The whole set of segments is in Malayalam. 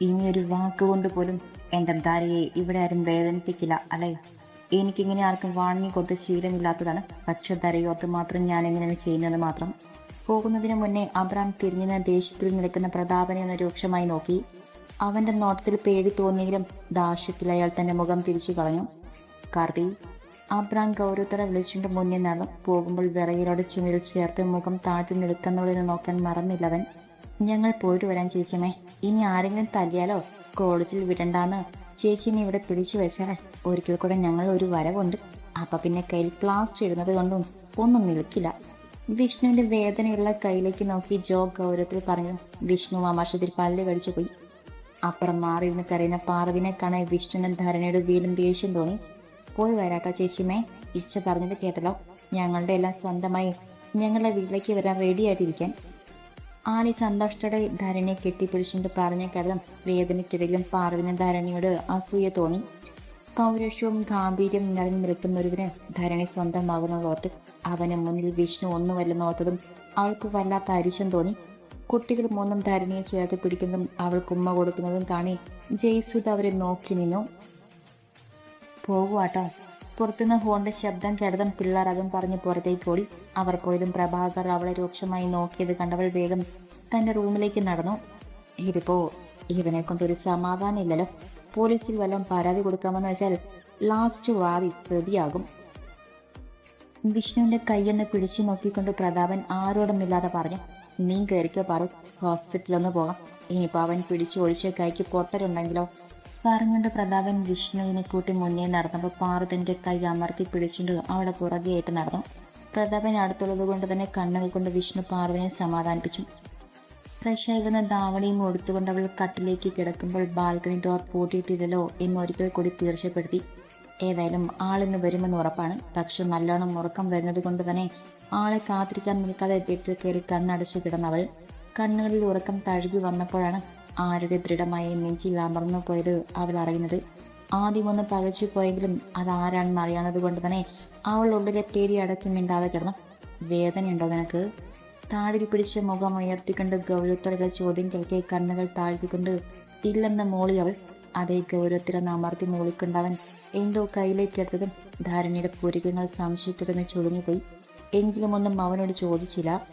ഇനി ഒരു വാക്കുകൊണ്ട് പോലും എന്റെ ധാരയെ ഇവിടെ ആരും വേദനിപ്പിക്കില്ല അല്ലേ? എനിക്കിങ്ങനെ ആർക്കും വാങ്ങി കൊടുത്ത് ശീലമില്ലാത്തതാണ്. പക്ഷെ ധരയോർത്ത് മാത്രം ഞാൻ എങ്ങനെയാണ് ചെയ്യുന്നത് മാത്രം. പോകുന്നതിന് മുന്നേ അബ്രാം തിരിഞ്ഞ ദേഷ്യത്തിൽ നിൽക്കുന്ന പ്രതാപനെ ഒന്ന് രൂക്ഷമായി നോക്കി. അവന്റെ നോട്ടത്തിൽ പേടി തോന്നിയെങ്കിലും ദാഷ്യത്തിൽ അയാൾ തന്റെ മുഖം തിരിച്ചു കളഞ്ഞു. കാർത്തി അബ്രാം ഗൗരവത്തോടെ വിളിച്ചുകൊണ്ട് മുന്നിൽ നടന്നു. പോകുമ്പോൾ വിറയിലോട് ചുമരിൽ ചേർത്ത് മുഖം താഴ്ത്തി നിൽക്കുന്നവളിനെ നോക്കാൻ മറന്നില്ലവൻ ഞങ്ങൾ പോയിട്ട് വരാൻ ചേച്ചിമേ ഇനി ആരെങ്കിലും തല്ലിയാലോ? കോളേജിൽ വിടണ്ടാന്ന്. ചേച്ചിനെ ഇവിടെ പിടിച്ചു വെച്ചാൽ ഒരിക്കൽ കൂടെ ഞങ്ങൾ ഒരു വരവുണ്ട്. അപ്പൊ പിന്നെ കയ്യിൽ പ്ലാസ്റ്റർ ഇടുന്നത് കൊണ്ടും ഒന്നും നിൽക്കില്ല. വിഷ്ണുവിന്റെ വേദനയുള്ള കയ്യിലേക്ക് നോക്കി ജോ ഗൗരവത്തിൽ പറഞ്ഞു വിഷ്ണു ആമാശത്തിൽ പല്ല് കടിച്ചു പോയി. അപ്പുറം മാറിയിരുന്ന് കരയുന്ന പാർവിനെ കാണാൻ വിഷ്ണുവിനും ധരണയുടെ വീടും ദേഷ്യം തോന്നി. പോയി വരാട്ടോ ചേച്ചിമേ ഇച്ച പറഞ്ഞത് കേട്ടല്ലോ. ഞങ്ങളുടെ എല്ലാം സ്വന്തമായി ഞങ്ങളുടെ വീട്ടിലേക്ക് വരാൻ റെഡി ആളി സന്തോഷത്തോടെ ധരണിയെ കെട്ടിപ്പിടിച്ചുകൊണ്ട് പറഞ്ഞ കഥം വേദനയ്ക്കിടയിലും പാർവിന് ധരണിയോട് അസൂയ തോന്നി. പൗരുഷവും ഗാംഭീര്യം നിറഞ്ഞു നിൽക്കുന്ന ഒരുവിന് ധരണി സ്വന്തമാകുന്നതോർത്ത് അവന് മുന്നിൽ വിഷ്ണു ഒന്നുമല്ലെന്ന് ഓർത്തതും അവൾക്ക് വല്ലാത്ത അരിശം തോന്നി. കുട്ടികൾ മൂന്നും ധരണിയെ ചേർത്ത് പിടിക്കുന്നതും അവൾക്ക് ഉമ്മ കൊടുക്കുന്നതും കാണി ജയ്സുദ് അവരെ നോക്കി നിന്നു. പോകുവാട്ടോ പുറത്തുനിന്ന് ഹോണിന്റെ ശബ്ദം കേട്ടതും പിള്ളേർ അതും പറഞ്ഞ് പുറത്തേക്ക് ഓടി അവർ പോയതും പ്രഭാകർ അവളെ രൂക്ഷമായി നോക്കിയത് കണ്ടവൾ വേഗം തന്റെ റൂമിലേക്ക് നടന്നു. ഇതിപ്പോ ഇവനെ കൊണ്ടൊരു സമാധാനം ഇല്ലല്ലോ. പോലീസിൽ വല്ലതും പരാതി കൊടുക്കാമെന്ന് വെച്ചാൽ ലാസ്റ്റ് വാദി പ്രതിയാകും. വിഷ്ണുവിന്റെ കൈയൊന്ന് പിടിച്ചു നോക്കിക്കൊണ്ട് പ്രതാപൻ ആരോടൊന്നില്ലാതെ പറഞ്ഞു നീ കയറിക്കോ പറ ഹോസ്പിറ്റലൊന്ന് പോകാം. ഇനിയിപ്പോ അവൻ പിടിച്ചു ഒഴിച്ച് കൈക്ക് പൊട്ടലുണ്ടെങ്കിലോ പറഞ്ഞുകൊണ്ട് പ്രതാപൻ വിഷ്ണുവിനെ കൂട്ടി മുന്നേ നടന്നപ്പോൾ പാറു കൈ അമർത്തി പിടിച്ചുകൊണ്ട് അവിടെ പുറകെയായിട്ട് നടന്നു. പ്രതാപൻ അടുത്തുള്ളത് കൊണ്ട് തന്നെ കണ്ണുകൾ കൊണ്ട് വിഷ്ണു പാറുവിനെ സമാധാനിപ്പിച്ചു. ഫ്രഷായി വന്ന ധാവണിയും എടുത്തുകൊണ്ട് അവൾ കട്ടിലേക്ക് കിടക്കുമ്പോൾ ബാൽക്കണി ഡോർ പൂട്ടിയിട്ടില്ലല്ലോ എന്ന് ഒരിക്കൽ കൂടി തീർച്ചപ്പെടുത്തി. ഏതായാലും ആളിന്ന് വരുമെന്ന് ഉറപ്പാണ്. പക്ഷെ നല്ലോണം ഉറക്കം വരുന്നത് കൊണ്ട് തന്നെ ആളെ കാത്തിരിക്കാൻ നിൽക്കാതെ വീട്ടിൽ കയറി കണ്ണടച്ചു കിടന്നവൾ. കണ്ണുകളിൽ ഉറക്കം തഴുകി വന്നപ്പോഴാണ് ആരുടെ ദൃഢമായി നെഞ്ചിൽ അമർന്നു പോയത് അവൾ അറിയുന്നത്. ആദ്യം ഒന്ന് പകച്ചു പോയെങ്കിലും അതാരാണെന്ന് അറിയാവുന്നത് കൊണ്ട് തന്നെ അവൾ ഉള്ളിലെ തേടി അടക്കി മിണ്ടാതെ കിടന്നു. വേദനയുണ്ടോ നിനക്ക്? താടിൽ പിടിച്ച മുഖം ഉയർത്തിക്കൊണ്ട് ഗൗരവത്തോടെ ചോദ്യം കേൾക്കെ കണ്ണുകൾ താഴ്ത്തിക്കൊണ്ട് ഇല്ലെന്ന് മോളി അവൾ. അതേ ഗൗരവത്തിലെന്ന് അമർത്തി മോളിക്കൊണ്ടവൻ എന്തോ കയ്യിലേക്കെടുത്തതും ധാരണയുടെ പൂരികങ്ങൾ സംശയത്തുടങ്ങി ചുളുങ്ങിപ്പോയി എങ്കിലും ഒന്നും അവനോട് ചോദിച്ചില്ല.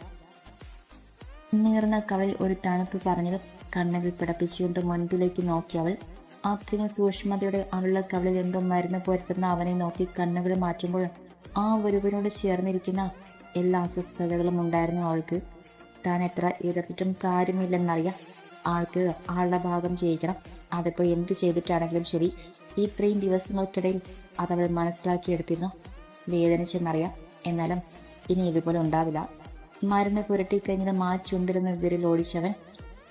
നീർന്ന കവളിൽ ഒരു തണുപ്പ് പറഞ്ഞത് കണ്ണുകൾ പിടപ്പിച്ചുകൊണ്ട് മുൻപിലേക്ക് നോക്കിയവൾ അത്രയും സൂക്ഷ്മതയുടെ അവളുടെ കവളിൽ എന്തോ മരുന്ന് പുരട്ടുന്ന അവനെ നോക്കി കണ്ണുകൾ മാറ്റുമ്പോൾ ആ ഒരുവനോട് ചേർന്നിരിക്കുന്ന എല്ലാ അസ്വസ്ഥതകളും ഉണ്ടായിരുന്നു അവൾക്ക്. താൻ എത്ര എതിർത്തിട്ടും കാര്യമില്ലെന്നറിയാം. ആൾക്ക് ആളുടെ ഭാഗം ചെയ്യിക്കണം. അതിപ്പോൾ എന്ത് ചെയ്തിട്ടാണെങ്കിലും ശരി. ഇത്രയും ദിവസങ്ങൾക്കിടയിൽ അതവൾ മനസ്സിലാക്കിയെടുത്തിരുന്നു വേദനിച്ചെന്നറിയാം എന്നാലും ഇനി ഇതുപോലെ ഉണ്ടാവില്ല. മരുന്ന് പുരട്ടിക്കഴിഞ്ഞത് ആ ചുണ്ടിരുന്ന വിരൽ ഓടിച്ചവൻ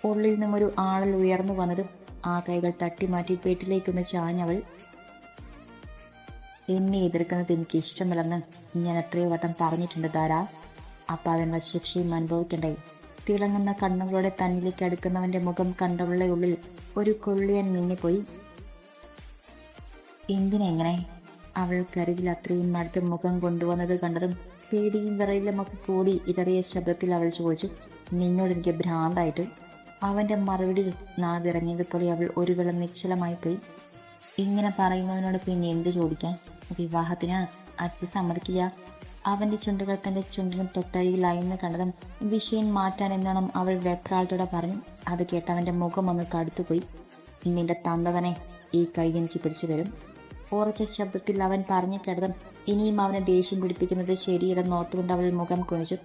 ഉള്ളിൽ നിന്നും ഒരു ആളൽ ഉയർന്നു വന്നതും ആ കൈകൾ തട്ടിമാറ്റി വീട്ടിലേക്കൊന്ന് ചാഞ്ഞവൾ എന്നെ എതിർക്കുന്നത് എനിക്ക് ഇഷ്ടമല്ലെന്ന് ഞാൻ എത്രയോ വട്ടം പറഞ്ഞിട്ടുണ്ട് ധാരാ അപ്പം അതിനുള്ള ശിക്ഷയും അനുഭവിക്കണ്ടേ? തിളങ്ങുന്ന കണ്ണുകളോടെ തന്നിലേക്ക് അടുക്കുന്നവന്റെ മുഖം കണ്ടവളുടെ ഉള്ളിൽ ഒരു കൊള്ളിയൻ മിന്നിപ്പോയി. എന്തിനെങ്ങനെ അവൾക്കരികിൽ അത്രയും അടുത്ത് മുഖം കൊണ്ടുവന്നത് കണ്ടതും പേടിയും വിറയിലും ഒക്കെ കൂടി ഇടറിയ ശബ്ദത്തിൽ അവൾ ചോദിച്ചു നിന്നോട് എനിക്ക് ഭ്രാന്തായിട്ട് അവന്റെ മറുപടിയിൽ നാവിറങ്ങിയതുപോലെ അവൾ ഒരു വെള്ളം നിശ്ചലമായി പോയി. ഇങ്ങനെ പറയുന്നതിനോട് പിന്നെ എന്ത് ചോദിക്കാൻ? വിവാഹത്തിന് അച്ഛൻ സമ്മതിക്കില്ല. അവന്റെ ചുണ്ടുകൾ തന്റെ ചുണ്ടിനും തൊട്ടരികിലായെന്ന് കണ്ടതും വിഷയം മാറ്റാൻ എന്നോണം അവൾ വെപ്രാളത്തോടെ പറഞ്ഞു. അത് കേട്ട് അവന്റെ മുഖം ഒന്ന് കടുത്തുപോയി. നിന്റെ തന്തവനെ ഈ കൈ എനിക്ക് പിടിച്ചു തരും. ഉറച്ച ശബ്ദത്തിൽ അവൻ പറഞ്ഞു കേട്ടതും ഇനിയും അവനെ ദേഷ്യം പിടിപ്പിക്കുന്നത് ശരിയല്ലെന്ന് ഓർത്തുകൊണ്ട് അവൾ മുഖം കുണിച്ചു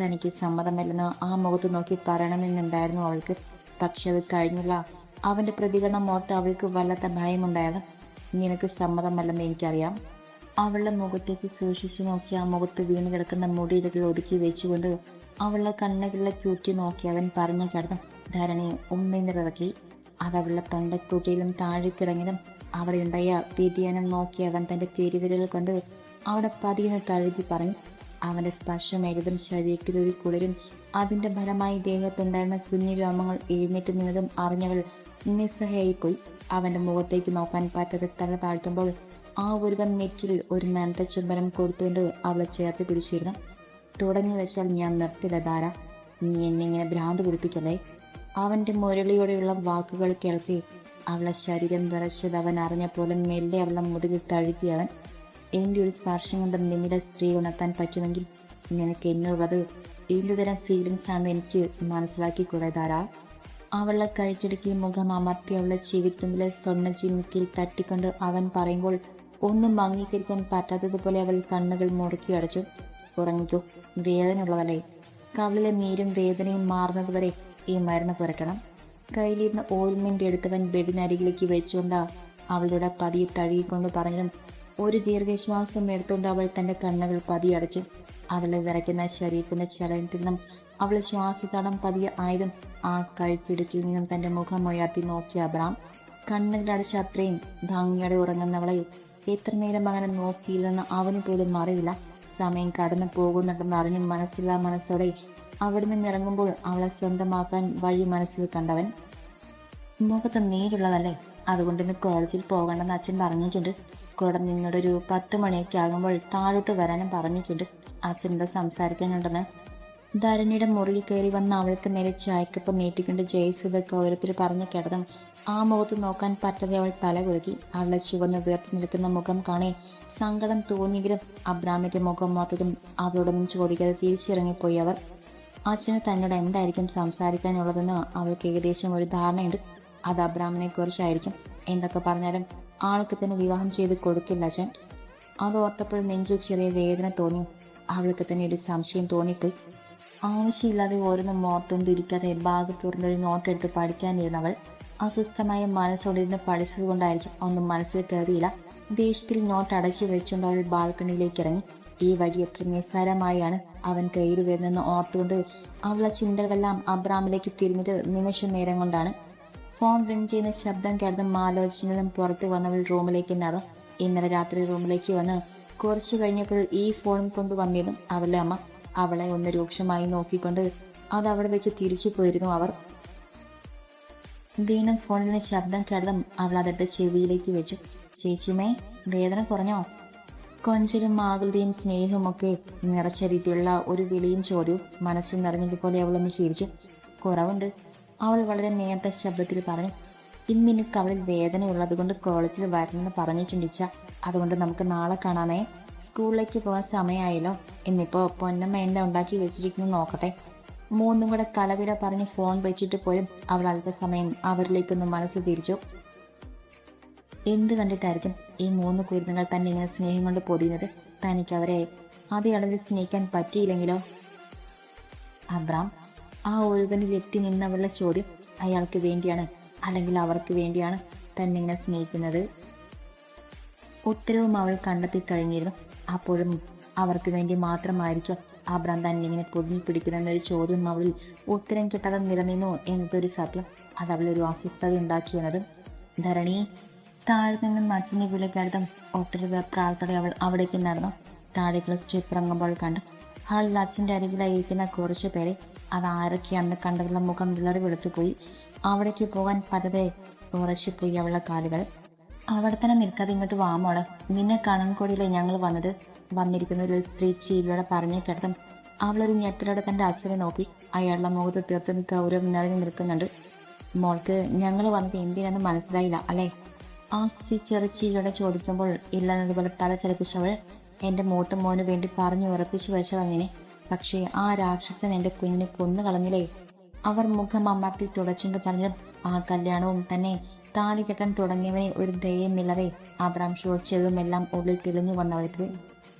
തനിക്ക് സമ്മതമല്ലെന്ന് ആ മുഖത്ത് നോക്കി പറയണമെന്നുണ്ടായിരുന്നു അവൾക്ക്. പക്ഷെ അത് കഴിഞ്ഞുള്ള അവന്റെ പ്രതികരണം ഓർത്ത് അവൾക്ക് വല്ലാത്ത ഭയമുണ്ടായത്. നിനക്ക് സമ്മതമല്ലെന്ന് എനിക്കറിയാം. അവളുടെ മുഖത്തേക്ക് സൂക്ഷിച്ചു നോക്കി ആ മുഖത്ത് വീണ് കിടക്കുന്ന മുടിയിലകൾ ഒതുക്കി വെച്ചുകൊണ്ട് അവളുടെ കണ്ണുകളിലെ ക്യൂറ്റി നോക്കി അവൻ പറഞ്ഞു കിടന്നു ധരണി അത് അവളുടെ തൊണ്ടക്കൂട്ടിയിലും താഴേക്കിറങ്ങിയതും അവിടെയുണ്ടായ വ്യതിയാനം നോക്കി അവൻ തന്റെ പെരുവിരൽ കൊണ്ട് അവിടെ പതിയെന്ന് തഴുകി പറഞ്ഞു. അവന്റെ സ്പർശമേകതും ശരീരത്തിൽ ഒരു കുളിരും അതിന്റെ ഫലമായി ദേഹത്തുണ്ടായിരുന്ന കുഞ്ഞു രോമങ്ങൾ എഴുന്നേറ്റ് നിന്നതും അറിഞ്ഞവൾ നിസ്സഹയായിപ്പോയി. അവന്റെ മുഖത്തേക്ക് നോക്കാൻ പറ്റാതെ തല താഴ്ത്തുമ്പോൾ ആ ഒരുവൻ നെറ്റിൽ ഒരു നനത്ത ചുംബനം കൊടുത്തുകൊണ്ട് അവളെ ചേർത്ത് പിടിച്ചിരുന്നു. തുടങ്ങി വെച്ചാൽ ഞാൻ നിർത്തില്ല ധാര. നീ എന്നെ ഇങ്ങനെ ഭ്രാന്ത് കുടിപ്പിക്കല്ലേ അവന്റെ മുരളിയോടെയുള്ള വാക്കുകൾ കേൾക്കി അവളെ ശരീരം വിറച്ചത് അവൻ അറിഞ്ഞ പോലെ മെല്ലെ അവളെ മുതുകിൽ തഴുകി അവൻ എന്റെ ഒരു സ്പർശം കൊണ്ട് നിങ്ങളുടെ സ്ത്രീ ഉണർത്താൻ പറ്റുമെങ്കിൽ നിനക്ക് എന്നുള്ളത് എന്തുതരം ഫീലിങ്സ് ആണെന്ന് എനിക്ക് മനസ്സിലാക്കി കൂടെ ധാരാ അവളെ കഴിച്ചെടുക്കി മുഖം അമർത്തി അവളെ ചെവിത്തുമ്പിലെ സ്വർണ ചിമ്മിക്കിൽ തട്ടിക്കൊണ്ട് അവൻ പറയുമ്പോൾ ഒന്നും അംഗീകരിക്കാൻ പറ്റാത്തതുപോലെ അവൾ കണ്ണുകൾ മുറുക്കി അടച്ചു. ഉറങ്ങിക്കോ വേദനയുള്ളതല്ലേ കവളിലെ നീരും വേദനയും മാറുന്നതുവരെ ഈ മരുന്ന് പുരട്ടണം. കയ്യിലിരുന്ന് ഓയിൽമെന്റ് എടുത്തവൻ ബെഡിനരികിലേക്ക് വെച്ചുകൊണ്ട് അവളുടെ പതിയെ തഴുകിക്കൊണ്ട് പറഞ്ഞതും ഒരു ദീർഘശ്വാസം എടുത്തുകൊണ്ട് അവൾ തന്റെ കണ്ണുകൾ പതിയടച്ചു അവളെ വിറയ്ക്കുന്ന ശരീരത്തിന്റെ ചലനത്തിൽ നിന്നും അവൾ ശ്വാസതടം പതിയ ആയതും ആ കഴിച്ചിടുക്കിൽ നിന്നും തന്റെ മുഖം ഉയർത്തി നോക്കിയ അബ്രാം കണ്ണുകളടച്ച അത്രയും ഭംഗിയോടെ ഉറങ്ങുന്നവളെ എത്ര നേരം അങ്ങനെ നോക്കിയില്ലെന്ന് അവന് പോലും അറിയില്ല. സമയം കടന്നു പോകുന്നുണ്ടെന്ന് അറിഞ്ഞ് മനസ്സില്ലാ മനസ്സോടെ അവിടെ നിന്ന് ഇറങ്ങുമ്പോൾ അവളെ സ്വന്തമാക്കാൻ വഴി മനസ്സിൽ കണ്ടവൻ മുഖത്ത് നീരുള്ളതല്ലേ? അതുകൊണ്ട് ഇന്ന് കോളേജിൽ പോകണ്ടെന്ന് അച്ഛൻ പറഞ്ഞിട്ടുണ്ട്. കൂടെ നിന്നോട് ഒരു പത്ത് മണിയൊക്കെ ആകുമ്പോൾ താഴോട്ട് വരാനും പറഞ്ഞിട്ടുണ്ട്. അച്ഛൻ എന്താ സംസാരിക്കാനുണ്ടെന്ന്? ധരണിയുടെ മുറിയിൽ കയറി വന്ന അവൾക്ക് നേരെ ചായക്കപ്പം നീട്ടിക്കൊണ്ട് ജയസുധ കൗരത്തിൽ പറഞ്ഞു കേട്ടതും ആ മുഖത്ത് നോക്കാൻ പറ്റാതെ അവൾ തല കുലുക്കി. അവളെ ചുവന്ന് ഉയർത്തി നിൽക്കുന്ന മുഖം കാണേ സങ്കടം തോന്നിയെങ്കിലും അബ്രാമിന്റെ മുഖം മാത്രം അവളോടൊന്നും ചോദിക്കാതെ തിരിച്ചിറങ്ങിപ്പോയി അവർ. അച്ഛന് തന്നോട് എന്തായിരിക്കും സംസാരിക്കാനുള്ളതെന്ന് അവൾക്ക് ഏകദേശം ഒരു ധാരണയുണ്ട്. അത് അബ്രാമിനെ കുറിച്ചായിരിക്കും എന്തൊക്കെ പറഞ്ഞാലും ആൾക്ക് തന്നെ വിവാഹം ചെയ്ത് കൊടുക്കില്ല അച്ഛൻ. അത് ഓർത്തപ്പോൾ നെഞ്ചിൽ ചെറിയ വേദന തോന്നി. അവൾക്ക് തന്നെ ഒരു സംശയം തോന്നിപ്പോയി. ആവശ്യമില്ലാതെ ഓരോന്നും ഓർത്തുകൊണ്ടിരിക്കാതെ ബാഗ് തുറന്നൊരു നോട്ട് എടുത്ത് പഠിക്കാനിരുന്നവൾ അസ്വസ്ഥമായ മനസ്സോടിരുന്ന് പഠിച്ചതുകൊണ്ടായിരിക്കും ഒന്നും മനസ്സിൽ കയറിയില്ല. ദേഷ്യത്തിൽ നോട്ട് അടച്ചു വെച്ചുകൊണ്ട് അവൾ ബാൽക്കണിയിലേക്ക് ഇറങ്ങി. ഈ വഴി എത്ര നിസ്സാരമായാണ് അവൻ കയറി വരുന്നെന്ന് ഓർത്തുകൊണ്ട് അവളെ ചിന്തകളെല്ലാം അബ്രാമിലേക്ക് തിരിഞ്ഞത് നിമിഷ നേരം കൊണ്ടാണ്. ഫോൺ റിംഗ് ചെയ്യുന്ന ശബ്ദം കേട്ടതും മാലോചനകളും പുറത്തു വന്നവൾ റൂമിലേക്ക് നടന്നു. ഇന്നലെ രാത്രി റൂമിലേക്ക് വന്ന് കുറച്ചു കഴിഞ്ഞപ്പോൾ ഈ ഫോൺ കൊണ്ട് വന്നിരുന്നു അവളുടെ അമ്മ. അവളെ ഒന്ന് രൂക്ഷമായി നോക്കിക്കൊണ്ട് അത് അവിടെ വെച്ച് തിരിച്ചു പോയിരുന്നു അവർ. വീണ്ടും ഫോണിന് ശബ്ദം കേട്ടതും അവൾ അതെടുത്ത് ചെവിയിലേക്ക് വെച്ചു. ചേച്ചിമേ വേദന കുറഞ്ഞോ? കൊഞ്ചലും ആകൃതിയും സ്നേഹമൊക്കെ നിറച്ച രീതിയിലുള്ള ഒരു വിളിയും ചോദ്യവും മനസ്സിൽ നിറഞ്ഞതുപോലെ അവളൊന്ന് ചിരിച്ചു കുറവുണ്ട്. അവൾ വളരെ നേരത്തെ ശബ്ദത്തിൽ പറഞ്ഞു ഇന്നെനിക്ക് അവളിൽ വേദനയുള്ളത് കൊണ്ട് കോളേജിൽ വരണമെന്ന് പറഞ്ഞിട്ടുണ്ടിച്ച അതുകൊണ്ട് നമുക്ക് നാളെ കാണാമേ. സ്കൂളിലേക്ക് പോകാൻ സമയമായല്ലോ. ഇന്നിപ്പോ പൊന്നമ്മ എന്താ ഉണ്ടാക്കി വെച്ചിരിക്കുന്നു നോക്കട്ടെ. മൂന്നും കൂടെ കലവില പറഞ്ഞ് ഫോൺ വെച്ചിട്ട് പോലും അവൾ അല്പസമയം അവരിലേക്കൊന്ന് മനസ്സ് തിരിച്ചു. എന്ത് കണ്ടിട്ടായിരിക്കും ഈ മൂന്ന് കുരുന്നുകൾ തന്നെ ഇങ്ങനെ സ്നേഹം കൊണ്ട് പൊതിയുന്നത്? തനിക്ക് അവരെ അതേ അളവിൽ സ്നേഹിക്കാൻ പറ്റിയില്ലെങ്കിലോ? അബ്രാം ആ ഒഴുകനിൽ എത്തി നിന്നവരുടെ ചോദ്യം അയാൾക്ക് വേണ്ടിയാണ് അല്ലെങ്കിൽ അവർക്ക് വേണ്ടിയാണ് തന്നെ ഇങ്ങനെ സ്നേഹിക്കുന്നത്. ഉത്തരവും അവൾ കണ്ടെത്തി കഴിഞ്ഞിരുന്നു. അപ്പോഴും അവർക്ക് വേണ്ടി മാത്രമായിരിക്കും ആ തന്നെ ഇങ്ങനെ പൊടിഞ്ഞു പിടിക്കുന്നതെന്നൊരു ചോദ്യം അവളിൽ ഉത്തരം കിട്ടാതെ നിലനിന്നു എന്നതൊരു സത്യം. അത് അവളൊരു അസ്വസ്ഥത ഉണ്ടാക്കിയെന്നതും ധരണി താഴെ നിന്നും അച്ഛനെ വിളിക്കാടും ഒട്ടൊരു വെപ്രാളത്തോടെ അവൾ അവിടേക്ക് നടന്നു. താഴേക്കുള്ള സ്റ്റെപ്പ് ഇറങ്ങുമ്പോൾ കണ്ടു. ഹാളിൽ അച്ഛന്റെ അരികിലായിരിക്കുന്ന കുറച്ചു പേരെ അത് കണ്ടതുള്ള മുഖം വിളറി വെളുത്തു പോയി. അവിടേക്ക് പോകാൻ പരതെ ഉറച്ചുപോയി അവളുടെ കാലുകൾ. അവിടെ തന്നെ നിൽക്കാതെ ഇങ്ങോട്ട് വാമോളെ നിന്നെ കാണാൻ ഞങ്ങൾ വന്നത്. വന്നിരിക്കുന്ന ഒരു സ്ത്രീ ചീവിയോടെ പറഞ്ഞു കേട്ടതും അവളൊരു ഞെട്ടലോടെ തന്റെ അച്ഛനെ നോക്കി. അയാളുടെ മുഖത്ത് തീർത്തും ഗൗരവം നിറഞ്ഞു നിൽക്കുന്നുണ്ട്. മോൾക്ക് ഞങ്ങൾ വന്നത് എന്തിനാന്ന് മനസ്സിലായില്ല അല്ലേ? ആ സ്ത്രീ ചെറുച്ചീലോടെ ചോദിക്കുമ്പോൾ ഇല്ലെന്നതുപോലെ തല ചലിപ്പിച്ചവൾ എന്റെ മൂത്ത മോന് വേണ്ടി പറഞ്ഞു ഉറപ്പിച്ചു വെച്ചതങ്ങനെ. പക്ഷേ ആ രാക്ഷസൻ എന്റെ കുഞ്ഞിനെ കൊന്നു കളഞ്ഞില്ലേ? അവർ മുഖം അമ്മാട്ടിൽ തുടച്ചുകൊണ്ട് പറഞ്ഞു ആ കല്യാണവും തന്നെ താലി കെട്ടാൻ തുടങ്ങിയവനെ ഒരു ദയമില്ലവേ അബ്രാം ചോദിച്ചതുമെല്ലാം ഉള്ളിൽ തെളിഞ്ഞു വന്നവൾക്ക്.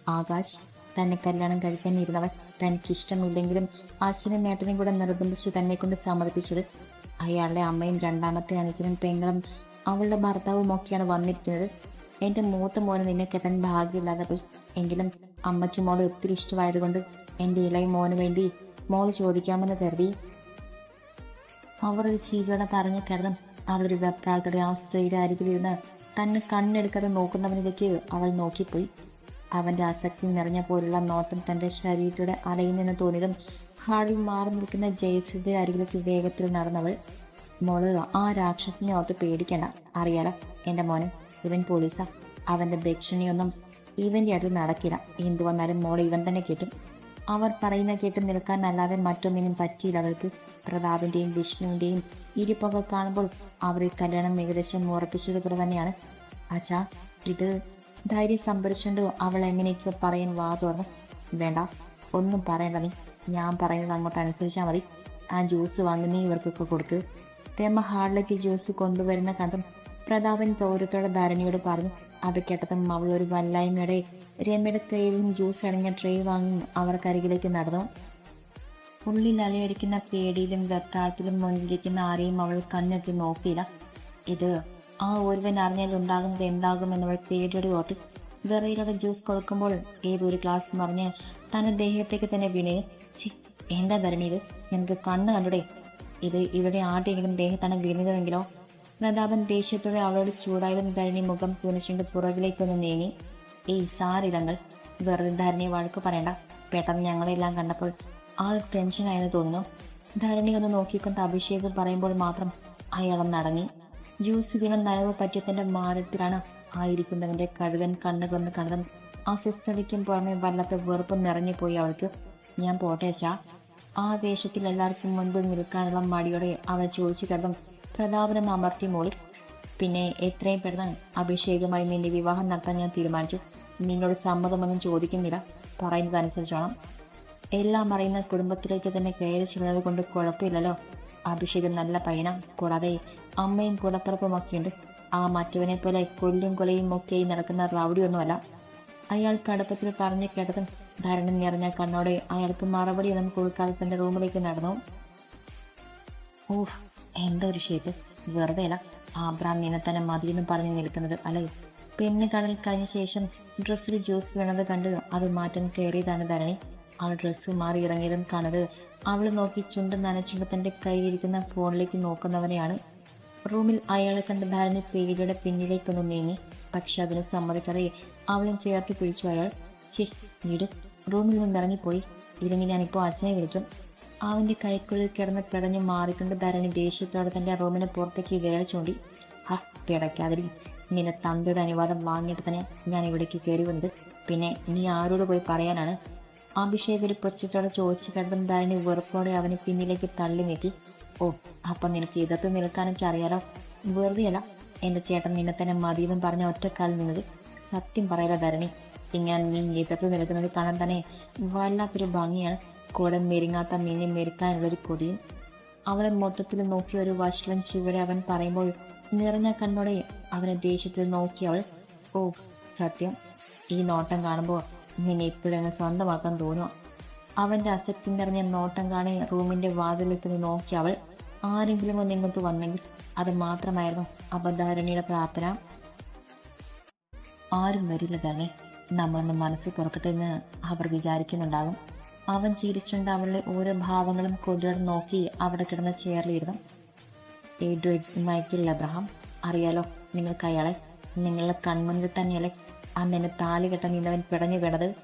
ആകാശ് തന്നെ കല്യാണം കഴിക്കാൻ ഇരുന്നവൻ തനിക്ക് ഇഷ്ടമില്ലെങ്കിലും അച്ഛനും ഏട്ടനെയും കൂടെ നിർബന്ധിച്ച് തന്നെ കൊണ്ട് സമ്മതിപ്പിച്ചത് അയാളുടെ അമ്മയും രണ്ടാമത്തെ അനുജനും പെങ്ങളും അവളുടെ ഭർത്താവും ഒക്കെയാണ് വന്നിരിക്കുന്നത്. എന്റെ മൂത്ത മോന് നിന്നെ കെട്ടാൻ ഭാഗ്യമില്ലാതെ പോയി. എങ്കിലും അമ്മയ്ക്ക് മോളെ ഒത്തിരി ഇഷ്ടമായതുകൊണ്ട് എന്റെ ഇളയ മോന് വേണ്ടി മോൾ ചോദിക്കാമെന്ന് കരുതി. അവർ ഒരു ചീകയുടെ പറഞ്ഞു കിടന്നും അവളൊരു വെപ്രാളത്തോടെ ആ സ്ത്രീയുടെ അരികിലിരുന്ന് തന്നെ കണ്ണെടുക്കാതെ നോക്കുന്നവനിലേക്ക് അവൾ നോക്കിപ്പോയി. അവന്റെ ആസക്തി നിറഞ്ഞ പോലുള്ള നോട്ടം തന്റെ ശരീരത്തോടെ അലയിൽ നിന്ന് തോന്നിയതും ഹാളിൽ മാറി നിൽക്കുന്ന ജയസിന്റെ അരികിലേക്ക് വേഗത്തിൽ നടന്നവൾ മോൾ ആ രാക്ഷസിനെ ഓർത്ത് പേടിക്കണ്ട. അറിയാലോ എന്റെ മോനെ ഇവൻ പോലീസാ. അവന്റെ ഭക്ഷണിയൊന്നും ഇവന്റെ അടുത്ത് നടക്കില്ല. എന്തു വന്നാലും മോൾ ഇവൻ തന്നെ കിട്ടും അവർ പറയുന്ന കേട്ട് നിൽക്കാൻ അല്ലാതെ മറ്റൊന്നിനും പറ്റിയില്ല. അവർക്ക് പ്രതാപിന്റെയും വിഷ്ണുവിന്റെയും ഇരിപ്പൊക്കെ കാണുമ്പോൾ അവരിൽ കല്യാണം ഏകദേശം ഉറപ്പിച്ചതുപോലെ തന്നെയാണ്. അച്ഛാ ഇത് ധൈര്യം സംഭരിച്ചുകൊണ്ട് അവൾ എങ്ങനെയൊക്കെ പറയാൻ വാ തുറന്ന്. വേണ്ട ഒന്നും പറയണ്ട നീ. ഞാൻ പറയുന്നത് അങ്ങോട്ട് അനുസരിച്ചാൽ മതി. ആ ജ്യൂസ് വാങ്ങി നീ ഇവർക്കൊക്കെ കൊടുക്ക്. രമ ഹാളിലേക്ക് ജ്യൂസ് കൊണ്ടുവരുന്ന കണ്ടും പ്രതാപൻ ഗൗരവത്തോടെ ധാരണിയോട് പറഞ്ഞു അത് കേട്ടതും അവൾ ഒരു വല്ലായ്മയുടെ രമയുടെ കയ്യിലും ജ്യൂസ് അടങ്ങിയ ട്രേ വാങ്ങി അവർക്കരികിലേക്ക് നടന്നു. ഉള്ളിൽ അലയടിക്കുന്ന പേടിയിലും വെപ്രാളത്തിലും മുന്നിലിരിക്കുന്ന ആരെയും അവൾ കണ്ണെത്തി നോക്കിയില്ല. ഇത് ആ ഒരുവൻ അറിഞ്ഞാൽ ഉണ്ടാകുന്നത് എന്താകുമെന്നവൾ പേടിയോട് ഓർത്ത് വെറയിലൂടെ ജ്യൂസ് കൊടുക്കുമ്പോൾ ഏതൊരു ഗ്ലാസ് മറിഞ്ഞ് തന്റെ ദേഹത്തേക്ക് തന്നെ വീണേ. ചി എന്താ ധരണി ഇത്? നിനക്ക് കണ്ണ് കണ്ടുടേ. ഇത് ഇവിടെ ആരുടെയെങ്കിലും ദേഹത്താണ് വീണതെങ്കിലോ? പ്രതാപൻ ദേഷ്യത്തോടെ അവളോട് ചൂടായിരുന്ന ധരണി മുഖം കുനിച്ചുകൊണ്ട് പുറകിലേക്കൊന്ന് നീങ്ങി. ഏയ് സാറിടങ്ങൾ വെറുതെ ധരണി വഴക്ക് പറയണ്ട. പെട്ടെന്ന് ഞങ്ങളെല്ലാം കണ്ടപ്പോൾ ആൾ ടെൻഷനായെന്ന് തോന്നുന്നു. ധരണി ഒന്ന് നോക്കിക്കൊണ്ട് അഭിഷേക് പറയുമ്പോൾ മാത്രം അയാൾ നടങ്ങി ജ്യൂസ് വീണ നനവ് പറ്റിയതിന്റെ മാരത്തിലാണ് ആയിരിക്കുന്നവന്റെ കഴുകൻ കണ്ണുകളെന്ന് കണ്ടതും അസ്വസ്ഥതയ്ക്കും പുറമെ വല്ലാത്ത വെറുപ്പ് നിറഞ്ഞുപോയി അവൾക്ക്. ഞാൻ പോട്ടേച്ചാ ആ വേഷത്തിൽ എല്ലാവർക്കും മുൻപിൽ നിൽക്കാനുള്ള മടിയോടെ അവൾ ചോദിച്ചു കിടന്നും പ്രതാപനം അമർത്തി മോളി പിന്നെ എത്രയും പെട്ടെന്ന് അഭിഷേകമായി നിന്റെ വിവാഹം നടത്താൻ ഞാൻ തീരുമാനിച്ചു. നിന്നോട് സമ്മതമൊന്നും ചോദിക്കുന്നില്ല. പറയുന്നതനുസരിച്ചോണം. എല്ലാം അറിയുന്ന കുടുംബത്തിലേക്ക് തന്നെ കയറി ചെല്ലുന്നത് കൊണ്ട് കുഴപ്പമില്ലല്ലോ. അഭിഷേക് നല്ല പയ്യന. കൂടാതെ അമ്മയും കൂടപ്പിറപ്പുമൊക്കെയുണ്ട്. ആ മറ്റവനെ പോലെ കൊല്ലും കൊലയും ഒക്കെ നടക്കുന്ന റൗഡിയൊന്നുമല്ല. അയാൾ കടുപ്പത്തിൽ പറഞ്ഞു കേട്ടതും ധരണി നിറഞ്ഞ കണ്ണോടെ അയാൾക്ക് മറുപടി ഒന്നും കൊടുക്കാതെ തന്റെ റൂമിലേക്ക് നടന്നു. ഓഫ് എന്താ ഒരു ഷേപ്പ് വെറുതെ അല്ല. ആബ്രാം തന്നെ മതിയെന്ന് പറഞ്ഞ് നിൽക്കുന്നത് അല്ലേ? പെണ്ണ് കടൽ കഴിഞ്ഞ ശേഷം ഡ്രസ്സിൽ ജ്യൂസ് വീണത് കണ്ട് അത് മാറ്റാൻ കയറിയതാണ് ധരണി. അവൾ ഡ്രസ്സ് മാറി ഇറങ്ങിയതും കണ്ടത് അവൾ നോക്കി ചുണ്ട് നനച്ചുകൊണ്ട് തന്റെ കയ്യിലിരിക്കുന്ന ഫോണിലേക്ക് നോക്കുന്നവനെയാണ്. റൂമിൽ അയാളെ കണ്ട ധാരണി പേരിയുടെ പിന്നിലേക്കൊന്ന് നീങ്ങി. പക്ഷെ അതിനെ സമ്മതിക്കാതെ അവളും ചേർത്ത് പിടിച്ചു അയാൾ. ചി വീട് റൂമിൽ നിന്ന് ഇറങ്ങിപ്പോയി ഇല്ലെങ്കിൽ ഞാനിപ്പോൾ അച്ഛനെ വിളിക്കും. അവന്റെ കൈക്കുള്ളിൽ കിടന്ന് പിടഞ്ഞു മാറിക്കൊണ്ട് ധരണി ദേഷ്യത്തോടെ തന്റെ റൂമിന് പുറത്തേക്ക് വിരൽ ചൂണ്ടി ഹ പിടയ്ക്കാതിരി. നിന്റെ തമ്പിയുടെ അനുവാദം വാങ്ങിയിട്ട് തന്നെ ഞാൻ ഇവിടേക്ക് കയറി വന്നത് പിന്നെ നീ ആരോട് പോയി പറയാനാണ്? അഭിഷേക് ഒരു പൊച്ചത്തോടെ ചോദിച്ചു കിടന്നും ധരണി വെറുപ്പോടെ അവനെ പിന്നിലേക്ക് തള്ളി നീക്കി ഓ അപ്പം നിനക്ക് ഇതത്ത് നിൽക്കാനൊക്കെ അറിയാലോ? വെറുതെയല്ല എന്റെ ചേട്ടൻ നിന്നെ തന്നെ മതിയെന്നും പറഞ്ഞ ഒറ്റക്കാൽ നിന്നത്. സത്യം പറയല ധരണി ഇങ്ങനെ നീ എതിർത്ത് നിൽക്കുന്നത് കാണാൻ തന്നെ വല്ലാത്തൊരു ഭംഗിയാണ്. കൂടെ മെരുങ്ങാത്ത മീനെ മെരുക്കാനുള്ളൊരു കൊതിയും അവളെ മൊത്തത്തിൽ നോക്കി ഒരു വഷളം ചുവടെ അവൻ പറയുമ്പോൾ നിറഞ്ഞ കണ്ണോടെ അവനെ ദേഷ്യത്തിൽ നോക്കി അവൾ ഓ സത്യം. ഈ നോട്ടം കാണുമ്പോൾ നിന്നെ ഇപ്പോഴങ്ങ് സ്വന്തമാക്കാൻ തോന്നും അവന്റെ അസക്തി നിറഞ്ഞ നോട്ടം കാണി റൂമിന്റെ വാതിലെത്തി നോക്കി അവൾ ആരെങ്കിലും ഒന്ന് ഇങ്ങോട്ട് വന്നെങ്കിൽ അത് മാത്രമായിരുന്നു അബദ്ധാരണിയുടെ പ്രാർത്ഥന. ആരും വരില്ല തന്നെ നമ്മളൊന്ന് മനസ്സ് തുറക്കട്ടെ എന്ന് അവർ വിചാരിക്കുന്നുണ്ടാകും. അവൻ ചിരിച്ചുകൊണ്ട് അവളുടെ ഓരോ ഭാവങ്ങളും കൊതിയോടെ നോക്കി അവിടെ കിടന്ന ചെയറിലിരുന്നു എഡ്വേഡ് മൈക്കിൾ അബ്രഹാം അറിയാലോ നിങ്ങൾക്ക് അയാളെ? നിങ്ങളുടെ കൺമുന്നിൽ തന്നെയല്ലേ അന്നെ താലി കെട്ടാൻ നിന്നവൻ പിടഞ്ഞു കിടത്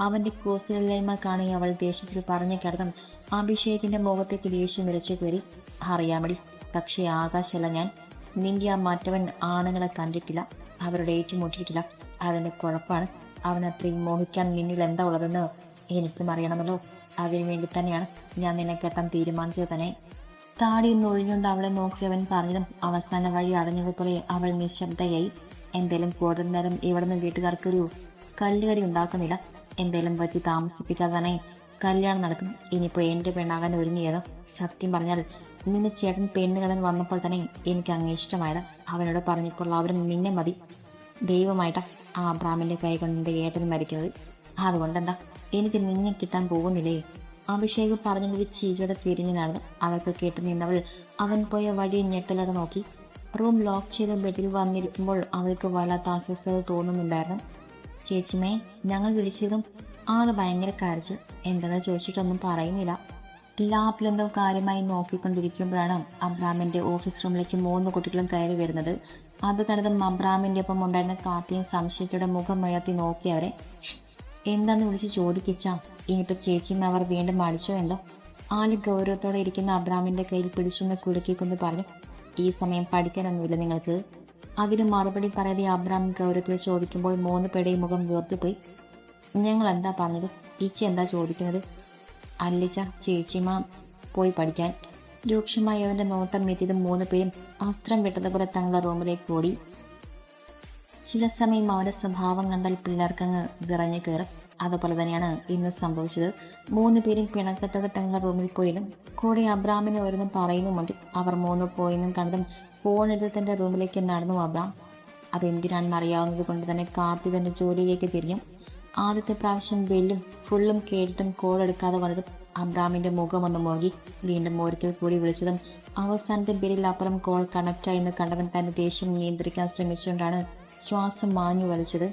അവന്റെ കോസിലില്ലായ്മ കാണി അവൾ ദേഷ്യത്തിൽ പറഞ്ഞു കിടന്നും. അഭിഷേകിന്റെ മുഖത്തേക്ക് ദേഷ്യം വിളിച്ചു കയറി. അറിയാമടി പക്ഷേ ആകാശല്ല ഞാൻ. നിന്റെ ആ മറ്റവൻ ആണുങ്ങളെ കണ്ടിട്ടില്ല. അവരുടെ ഏറ്റുമുട്ടിയിട്ടില്ല. അതിന്റെ കുഴപ്പമാണ്. അവൻ അത്രയും മോഹിക്കാൻ നിന്നിൽ എന്താ ഉള്ളതെന്ന്? എനിക്കും അറിയണമല്ലോ. അതിനു വേണ്ടി തന്നെയാണ് ഞാൻ നിന്നെ കെട്ടാൻ തീരുമാനിച്ചത് തന്നെ. താടിയൊന്ന് ഒഴിഞ്ഞുകൊണ്ട് അവളെ നോക്കിയവൻ പറഞ്ഞതും അവസാന വഴി അടഞ്ഞതുപോലെ അവൾ നിശബ്ദയായി. എന്തേലും കൂടുതൽ നേരം ഇവിടുന്ന് വീട്ടുകാർക്കൊരു കല്ലുകടി ഉണ്ടാക്കുന്നില്ല. എന്തേലും വെച്ച് താമസിപ്പിക്കാതെ തന്നെ കല്യാണം നടക്കും. ഇനിയിപ്പോ എന്റെ പെണ്ണാകാൻ ഒരുങ്ങിയത് സത്യം പറഞ്ഞാൽ നിന്ന് ചേട്ടൻ പെണ്ണുകളൻ വന്നപ്പോൾ തന്നെ എനിക്ക് അങ്ങ് ഇഷ്ടമായത്. അവനോട് പറഞ്ഞപ്പോൾ അവരും നിന്നെ മതി. ദൈവമായിട്ടാ ആ ബ്രാഹ്മിന്റെ കൈ കൊണ്ട് ഏട്ടൻ മരിക്കുന്നത്. അതുകൊണ്ടെന്താ? എനിക്ക് നിന്നെ കിട്ടാൻ പോകുന്നില്ലേ? അഭിഷേക് പറഞ്ഞൊരു ചീച്ചയുടെ തിരിഞ്ഞു നടന്നു അവൾക്ക് കേട്ട് നിന്നവൾ അവൻ പോയ വഴി ഞെട്ടലോടെ നോക്കി. റൂം ലോക്ക് ചെയ്ത ബെഡിൽ വന്നിരിക്കുമ്പോൾ അവൾക്ക് വല്ലാത്ത അസ്വസ്ഥത തോന്നുന്നുണ്ടായിരുന്നു. ചേച്ചിമേ ഞങ്ങൾ വിളിച്ചതും ആൾ ഭയങ്കര കരച്ച് എന്താണെന്ന് ചോദിച്ചിട്ടൊന്നും പറയുന്നില്ല. ലാപ്പിലെന്തോ കാര്യമായി നോക്കിക്കൊണ്ടിരിക്കുമ്പോഴാണ് അബ്രാമിന്റെ ഓഫീസ് റൂമിലേക്ക് മൂന്ന് കുട്ടികളും കയറി വരുന്നത്. അത് കണ്ടതും അബ്രാമിന്റെ ഒപ്പം ഉണ്ടായിരുന്ന കാർത്തിയും സംശയത്തോടെ മുഖം ഉയർത്തി നോക്കി അവരെ എന്താന്ന് വിളിച്ച് ചോദിക്കിച്ചാ? ഇനിയിപ്പോ ചേച്ചിന്ന് അവർ വീണ്ടും മടിച്ചോ എന്തോ? ആൽ ഗൗരവത്തോടെ ഇരിക്കുന്ന അബ്രാമിന്റെ കയ്യിൽ പിടിച്ചൊന്ന് കുലുക്കിക്കൊണ്ട് പറഞ്ഞു ഈ സമയം പഠിക്കാനൊന്നുമില്ല നിങ്ങൾക്ക്. അതിന് മറുപടി പറയാതെ അബ്രാം ഗൗരവത്തിൽ ചോദിക്കുമ്പോൾ മൂന്ന് പേരുടെയും മുഖം വീർത്തുപോയി. ഞങ്ങൾ എന്താ പറഞ്ഞത്? ഈച്ചി എന്താ ചോദിക്കുന്നത്? അല്ലിച്ച ചേച്ചിമാ പോയി പഠിക്കാൻ. രൂക്ഷമായി അവന്റെ നോട്ടം എത്തിയത് മൂന്ന് പേരും അസ്ത്രം വിട്ടതുപോലെ തങ്ങളുടെ റൂമിലേക്ക് ഓടി. ചില സമയം അവന്റെ സ്വഭാവം കണ്ടാൽ പിള്ളേർക്കങ്ങ് വിറഞ്ഞു കയറും. അതുപോലെ തന്നെയാണ് ഇന്ന് സംഭവിച്ചത്. മൂന്ന് പേരും പിണക്കത്തോടെ തങ്ങളുടെ റൂമിൽ പോയിടും കൂടെ അബ്രാമിനെ ഓരോന്നും പറയുന്നുമുണ്ട് അവർ മൂന്ന് പോയെന്നും കണ്ടതും ഫോൺ എടുത്ത് തന്റെ റൂമിലേക്ക് നടന്നു അബ്രാം. അതെന്തിനാണെന്ന് അറിയാവുന്നത് കൊണ്ട് തന്നെ കാർത്തി തന്റെ ജോലിയിലേക്ക് തിരിഞ്ഞു. ആദ്യത്തെ പ്രാവശ്യം ബെല്ലും ഫുള്ളും കേട്ടിട്ടും കോൾ എടുക്കാതെ വന്നതും അബ്രാമിന്റെ മുഖം ഒന്ന് മുറുകി വീണ്ടും ഒരിക്കൽ കൂടി വിളിച്ചതും അവസാനത്തെ ബില്ലിൽ അപ്പുറം കോൾ കണക്റ്റായി എന്ന് കണ്ടവൻ തന്റെ ദേഷ്യം നിയന്ത്രിക്കാൻ ശ്രമിച്ചുകൊണ്ടാണ് ശ്വാസം മാഞ്ഞു വലിച്ചത്.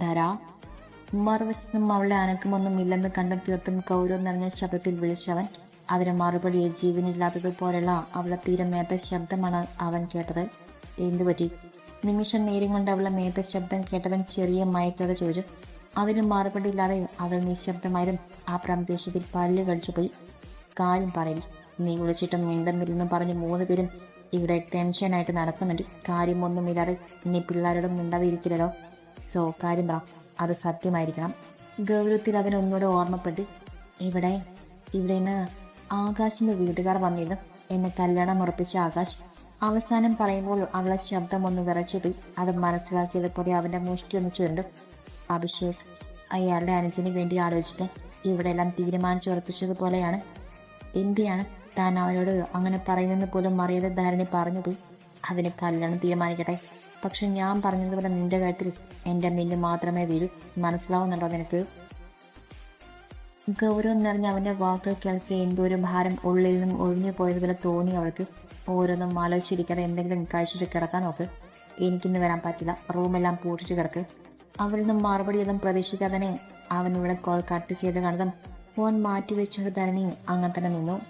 ധരാ മറുവശത്തും അവളുടെ അനക്കമൊന്നും ഇല്ലെന്ന് കണ്ടും തീർത്തും കൗരവം നിറഞ്ഞ ശബ്ദത്തിൽ വിളിച്ചവൻ. അതിന് മറുപടിയെ ജീവനില്ലാത്തതുപോലുള്ള അവളെ തീരെ മേത്ത ശബ്ദമാണ് അവൻ കേട്ടത്. എന്തുപറ്റി? നിമിഷം നേരം കൊണ്ട് അവളെ മേത്ത ശബ്ദം കേട്ടവൻ ചെറിയ മയത്തോടെ ചോദിച്ചു. അതിന് മറുപടി ഇല്ലാതെ അവൾ നിശബ്ദമായതും ആ പ്രദേശത്തിൽ പല്ല് കടിച്ചുപോയി. കാര്യം പറയില്ല നീ വിളിച്ചിട്ടും മിണ്ടുന്നില്ലെന്നും പറഞ്ഞ് മൂന്ന് പേരും ഇവിടെ ടെൻഷനായിട്ട് നടക്കുന്നുണ്ട്. കാര്യമൊന്നുമില്ലാതെ നീ പിള്ളേരോടും മിണ്ടാതിരിക്കില്ലല്ലോ. സോ കാര്യം പറ. അത് സത്യമായിരിക്കണം. ഗൗരവത്തിൽ അവൻ ഒന്നുകൂടെ ഓർമ്മപ്പെട്ട് ഇവിടെ ഇവിടെ നിന്ന് ആകാശിന്റെ വീട്ടുകാർ വന്നിരുന്നു. എന്നെ കല്യാണം ഉറപ്പിച്ച ആകാശ് അവസാനം പറയുമ്പോൾ അവളെ ശബ്ദം ഒന്ന് വിറച്ചിട്ട് അത് മനസ്സിലാക്കിയത് പോലെ അവന്റെ മുഷ്ടി ഒന്ന് ചുരുണ്ടു. അഭിഷേക് അയാളുടെ അനുജന് വേണ്ടി ആലോചിക്കാൻ ഇവിടെയെല്ലാം തീരുമാനിച്ചുറപ്പിച്ചതുപോലെയാണ്. എന്തിനാണ് താൻ അവനോട് അങ്ങനെ പറയുമെന്ന് പോലും അറിയാതെ ധാരണി പറഞ്ഞുപോയി അതിന് കല്യാണം തീരുമാനിക്കട്ടെ. പക്ഷെ ഞാൻ പറഞ്ഞതുപോലെ നിന്റെ കാര്യത്തിൽ എന്റെ മില്ല് മാത്രമേ വീഴൂ. മനസ്സിലാവുന്നുണ്ടോ നിനക്ക്? ഗൗരവം നിറഞ്ഞ അവന്റെ വാക്കുകൾ കേൾക്കെ എന്തോ ഒരു ഭാരം ഉള്ളിൽ നിന്നും ഒഴിഞ്ഞു പോയതുപോലെ തോന്നി അവൾക്ക്. ഓരോന്നും ആലോചിച്ചിരിക്കാതെ എന്തെങ്കിലും കഴിച്ചിട്ട് കിടക്കാൻ നോക്ക്. എനിക്കിന്ന് വരാൻ പറ്റില്ല. റൂമെല്ലാം പൂട്ടിട്ട് കിടക്ക്. അവരിൽ നിന്നും മറുപടിയൊന്നും പ്രതീക്ഷിക്കാതെ തന്നെ അവൻ ഇവിടെ കോൾ കട്ട് ചെയ്ത് കണ്ടതും ഫോൺ മാറ്റി വെച്ചുകൊണ്ട് ധരണി അങ്ങനെ തന്നെ നിന്നു.